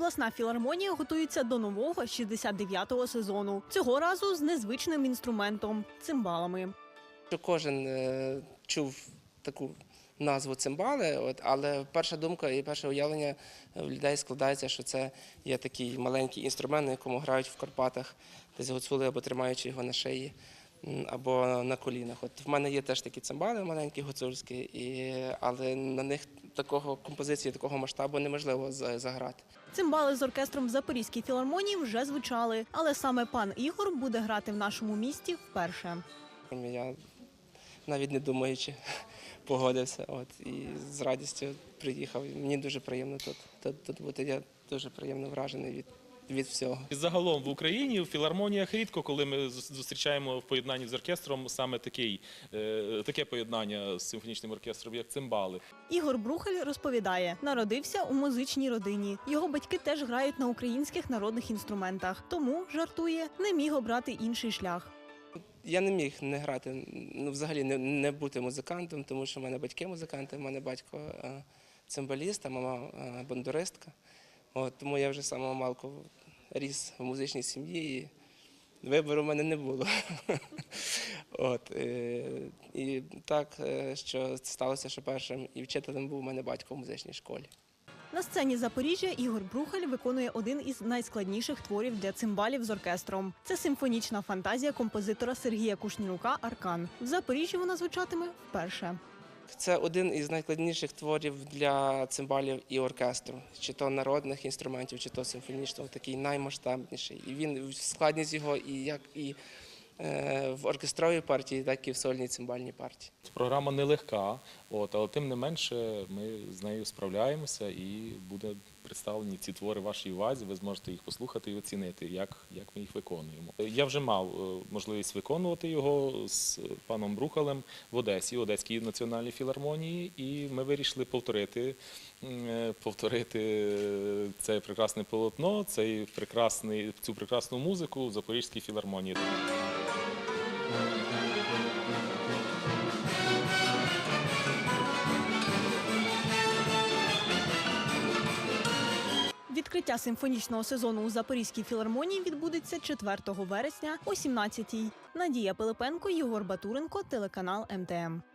Обласна філармонія готується до нового 69-го сезону. Цього разу з незвичним інструментом цимбалами. Кожен е, чув таку назву цимбали, от, але перша думка і перше уявлення в людей складається, що це є такий маленький інструмент, на якому грають в Карпатах, десь гуцули або тримаючи його на шиї. Або на колінах. От в мене є теж такі цимбали маленькі гуцульські, і, але на них такого композиції, такого масштабу неможливо заграти. Цимбали з оркестром в Запорізькій філармонії вже звучали, але саме пан Ігор буде грати в нашому місті вперше. Я навіть не думаючи погодився. От, і з радістю приїхав. Мені дуже приємно тут, тут, тут бути. Я дуже приємно вражений від, від всього. І загалом в Україні в філармоніях рідко, коли ми зустрічаємо в поєднанні з оркестром саме такий, е, таке поєднання з симфонічним оркестром, як цимбали. Ігор Брухель розповідає, народився у музичній родині. Його батьки теж грають на українських народних інструментах, тому жартує, не міг обрати інший шлях. Я не міг не грати, ну взагалі не, не бути музикантом, тому що в мене батьки музиканти, в мене батько е, цимбаліст, а мама е, бандуристка. От, тому я вже самого малку ріс в музичній сім'ї і вибору в мене не було. От, е, і так, е, що сталося, що першим і вчителем був у мене батько в музичній школі. На сцені Запоріжжя Ігор Брухель виконує один із найскладніших творів для цимбалів з оркестром. Це симфонічна фантазія композитора Сергія Кушнірука Аркан. В Запоріжжі вона звучатиме вперше. Це один із найкладніших творів для цимбалів і оркестру, чи то народних інструментів, чи то симфонічного, такий наймасштабніший. І він складність його і як і в оркестровій партії, так і в сольній цимбальній партії. Програма нелегка, от, але тим не менше ми з нею справляємося і буде представлені ці твори вашій увазі. Ви зможете їх послухати і оцінити, як, як ми їх виконуємо. Я вже мав е, можливість виконувати його з паном Брухалем в Одесі, в Одеській національній філармонії, і ми вирішили повторити, е, повторити це прекрасне полотно, цей прекрасний, цю прекрасну музику в Запорізькій філармонії. Відкриття симфонічного сезону у Запорізькій філармонії відбудеться 4 вересня о 17-й. Надія Пилипенко, Єгор Батуренко, телеканал МТМ.